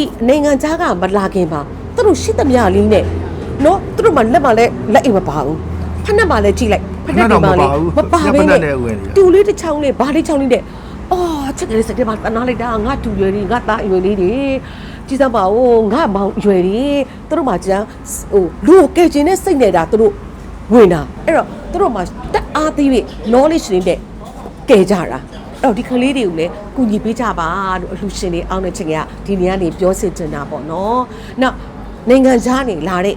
ဒီနိုင်ငံခြားကမလာခင်ပါသူတို့ရှိသမျှလေးနဲ့နော်သူတို့မှလက်မှလည်းလက်အိမ်မပါဘူးဖက်နှက်မှလည်းကြည့်လိုက်ဖက်နှက်တွေမှလည်းမပါဘဲနဲ့တူလေးတစ်ချောင်းလေးဘာလေးချောင်းလေးနဲ့အော်ချက်ကလေးစတဲ့မှာတနာလိုက်တာငါတူရွယ်လေးငါသားအရွယ်လေးတွေကြည်စမ်းပါဦးငါမောင်အရွယ်လေးသူတို့မှကျန်းဟိုလူကိုကဲကျင်တဲ့စိတ်နေတာသူတို့ဝင်တာအဲ့တော့သူတို့မှတက်အားသေးပြီး knowledge တွေနဲ့ကဲကြတာအဲ့ တော့ဒီကလေးတွေကိုလည်းကူညီပေးကြပါလို့အလှူရှင်တွေအောင်းတဲ့ချိန်ကဒီနေရာနေပြောစစ်တင်တာပေါ့နော်။နောက်နိုင်ငံခြားနေလာတဲ့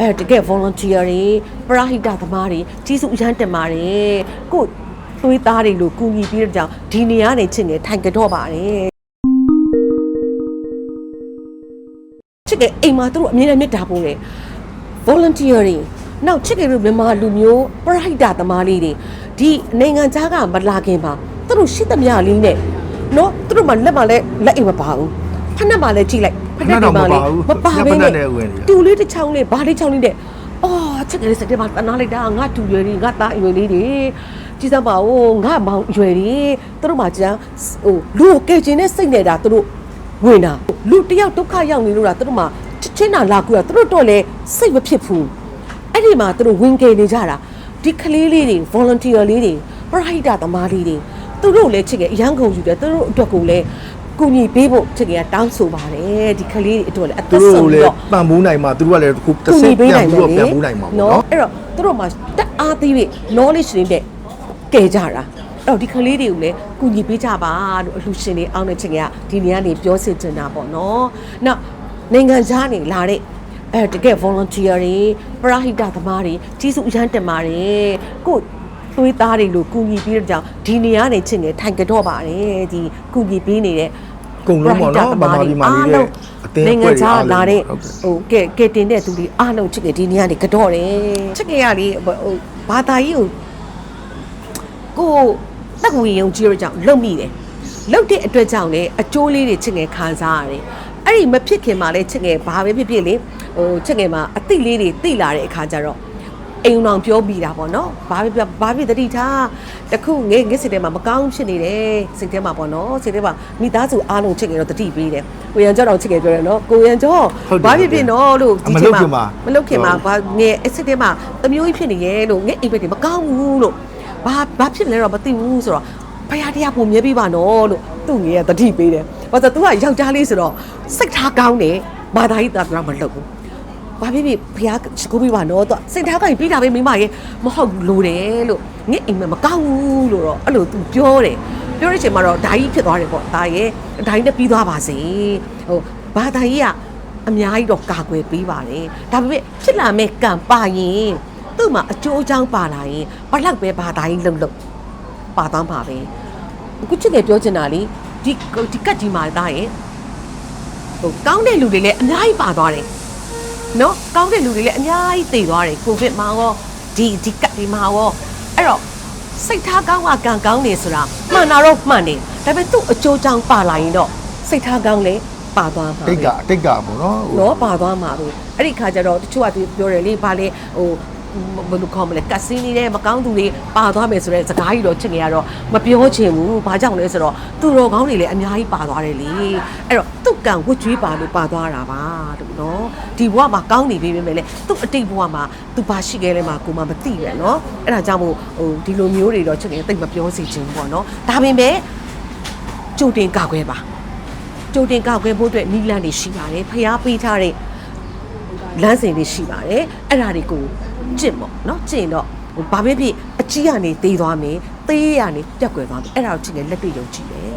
အဲတကယ် volunteer တွေပရဟိတသမားတွေကြီးစုအရန်တင်ပါတယ်။ကို့သွေးသားတွေလို့ကူညီပြီးတော့ကြောင့်ဒီနေရာနေချင်းနေထိုင်ကြတော့ပါတယ်။ချစ်ကအိမ်မှာသူတို့အမြဲတမ်းမြတ်တာပုံလေ volunteer တွေနောက်ချစ်ကလေးတို့မြန်မာလူမျိုးပရဟိတသမားလေးတွေဒီနိုင်ငံခြားကမလာခင်ပါ သူတို့ရှိသမျှလေးနဲ့နော်သူတို့မှလက်မှလည်းလက်အိမ်မပါဘူးဖက်နှက်မှလည်းကြည့်လိုက်ဖက်နှက်တွေမှလည်းမပါဘဲနဲ့တူလေးတစ်ချောင်းလေးဘာလေးချောင်းလေးနဲ့အော်ချစ်ကလေးစတဲ့မှာတနာလိုက်တာငါတူရွယ်လေးငါသားအရွယ်လေးတွေကြည်စမ်းပါဦးငါမောင်အရွယ်လေးသူတို့မှကျန်းဟိုလူကိုကဲကျင်တဲ့စိတ်နေတာသူတို့ဝင်တာလူတယောက်ဒုက္ခရောက်နေလို့လားသူတို့မှချက်ချင်းတာလာကူတာသူတို့တော့လည်းစိတ်မဖြစ်ဘူးအဲ့ဒီမှာသူတို့ဝင်ကယ်နေကြတာဒီကလေးလေးတွေ volunteer လေးတွေပရဟိတသမားလေးတွေ သူတို့လည်းချစ်ကရန်ကုန်ယူတယ်သူတို့အတွက်ကိုလည်းကူညီပေးဖို့ချစ်ကတောင်းဆိုပါတယ်ဒီကလေးတွေအတွက်လည်းအသူသက်တို့ဆုံးပြီးလည်းတော့ပံ့ပိုးနိုင်မှာသူတို့ကလည်းခုတစ်ကူစညီက်ပေးပြန်နိုင်ပြီးတယ်တော့ပြန်ပိုးနိုင်မှာပေါ့နော် အဲ့တော့သူတို့မှာတက်အားသေးပြီး knowledge တွေနဲ့ကယ်ကြတာအဲ့တော့ဒီကလေးတွေကိုလည်းကူညီပေးကြပါလို့အလှူရှင်တွေအောင်းတဲ့ချိန်ကဒီနေရာနေပြောစစ်တင်တာပေါ့နော်နောက်နိုင်ငံခြားနေလာတဲ့အဲတကယ် volunteer တွေပရဟိတသမားတွေကြီးစုအရန်တင်ပါတယ်ကို့ သွေးသားတွေလို့ကူညီပြီးတော့ကြောင့်ဒီနေရာနေချင်းနေထိုင်ကြတော့ပါတယ်ဒီကူညီပေးနေတဲ့ကုန်လုံးပေါ့နော်ဗမာပြည်မှာနေတဲ့အသင်းနိုင်ငံအဖွဲ့တွေခြားအားလုံးလာတဲ့ဟုတ်ကဲ့ဟိုကဲကဲတင်တဲ့သူတွေအားလုံးချစ်ကဒီနေရာနေကတော့တယ်ချစ်ကရလေးဟိုဘာသာကြီးကိုကိုတက်ဝင်ယုံကြည်ရကြောင့်လုံမိတယ်လုံတဲ့အတွက်ကြောင့်လည်းအကျိုးလေးတွေချစ်ငယ်ခံစားရတယ်အဲ့ဒီမဖြစ်ခင်မှာလည်းချစ်ငယ်ဘာပဲဖြစ်ဖြစ်လေဟိုချစ်ငယ်မှာအသိလေးတွေသိလာတဲ့အခါကျတော့ အိမ်အောင်ပြောမိတာပေါ့နော်ဘာပဲပြောဘာဖြစ်တတိထားတခုငယ်ငယ်စိတ်ထဲမှာမကောင်းဖြစ်နေတယ်စိတ်ထဲမှာပေါ့နော်စိတ်ထဲမှာမိသားစုအားလုံးချစ်ငယ်တော့တတိပေးတယ်ကိုရန်ကျော်တော်ချစ်ငယ်ပြောတယ်နော်ကိုရန်ကျော်ဟုတ်တယ်ဘာဖြစ်ဖြစ်နော်လို့အမလုပ်ခင်မှာမလုပ်ခင်မှာဘာငယ်အစ်စ်ထဲမှာတမျိုးကြီးဖြစ်နေရဲ့လို့ငယ်အိမ်ဘက်တွေမကောင်းဘူးလို့ဘာဘာဖြစ်လဲတော့မသိဘူးဆိုတော့ဖယားတရားပုံမြဲပေးပါနော်လို့သူ့ငယ်ကတတိပေးတယ်ဘာလို့သူကယောက်ျားလေးဆိုတော့စိတ်ထားကောင်းတယ်ဘာသာရေးတာပြောမလုပ်ဘူး ဘာဖြစ်ဖြစ်ဖယားစကူပေးပါနော်တော့စိတ်ထားကောင်းရင်ပြီးတာပဲမိမရဲ့မဟုတ်ဘူးလို့တယ်လို့ငယ်အိမ်မမကောင်းဘူးလို့တော့အဲ့လိုသူပြောတယ်ပြောတဲ့အချိန်မှာတော့ဓာကြီးဖြစ်သွားတယ်ပေါ့ဒါရဲ့ဓာကြီးနဲ့ပြီးသွားပါစေဟိုဘာသာရေးကအများကြီးတော့ကာကွယ်ပေးပါတယ်ဒါပေမဲ့ဖြစ်လာမဲ့ကံပါရင်သူ့မှာအကျိုးအကြောင်းပါလာရင်ဘလောက်ပဲဘာသာရေးလုံလုံပါသွားမှာပဲအခုချစ်ငယ်ပြောချင်တာလေဒီဒီကတ်ကြီးမှာသားရင်ဟိုကောင်းတဲ့လူတွေလည်းအများကြီးပါသွားတယ် နော်ကောင်းတဲ့လူတွေလည်းအများကြီးတည်သွားတယ်ကိုဗစ်မှာရောဒီဒီကတ်ဒီမှာရောအဲ့တော့စိတ်ထားကောင်းကကံကောင်းနေဆိုတာမှန်တာတော့မှန်တယ်ဒါပေမဲ့သူ့အကျိုးအကြောင်းပါလာရင်တော့စိတ်ထားကောင်းလည်းပါသွားမှာပဲတိတ်ကအတိတ်ကပေါ့နော်ဟိုနော်ပါသွားမှာပဲအဲ့ဒီခါကျတော့တချို့ကသူပြောတယ်လေဘာလဲဟို ဘယ်လိုခေါ်မလဲကတ်စင်းနေတဲ့မကောင်းသူတွေပါသွားမယ်ဆိုတဲ့စကားကြီးတော့ချစ်နေရတော့မပြောချင်ဘူးဘာကြောင့်လဲဆိုတော့သူတော်ကောင်းတွေလည်းအများကြီးပါသွားတယ်လေအဲ့တော့သူ့ကံဝတ်ကြွေးပါလို့ပါသွားတာပါလို့နော်ဒီဘဝမှာကောင်းနေပြီပဲလေသူ့အတိတ်ဘဝမှာသူဘာရှိခဲ့လဲမှာကိုမှမသိပဲနော်အဲ့ဒါကြောင့်မို့ဟိုဒီလိုမျိုးတွေတော့ချစ်နေတိတ်မပြောစီချင်ဘူးပေါ့နော်ဒါပေမဲ့ကြိုတင်ကာကွယ်ပါကြိုတင်ကောက်ွယ်ဖို့အတွက်နီးလန်းတွေရှိပါတယ်ဖျားပေးထားတဲ့လမ်းစဉ်တွေရှိပါတယ်အဲ့ဒါတွေကို ကျင့်ပေါ့နော်ကျင့်တော့ဟိုဘာပဲဖြစ်အကြီးကနေသေးသွားမယ်သေးရနေပြက်ကွယ်သွားမယ်အဲ့ဒါကိုကြည့်နေလက်တွေ့ယုံကြည်တယ်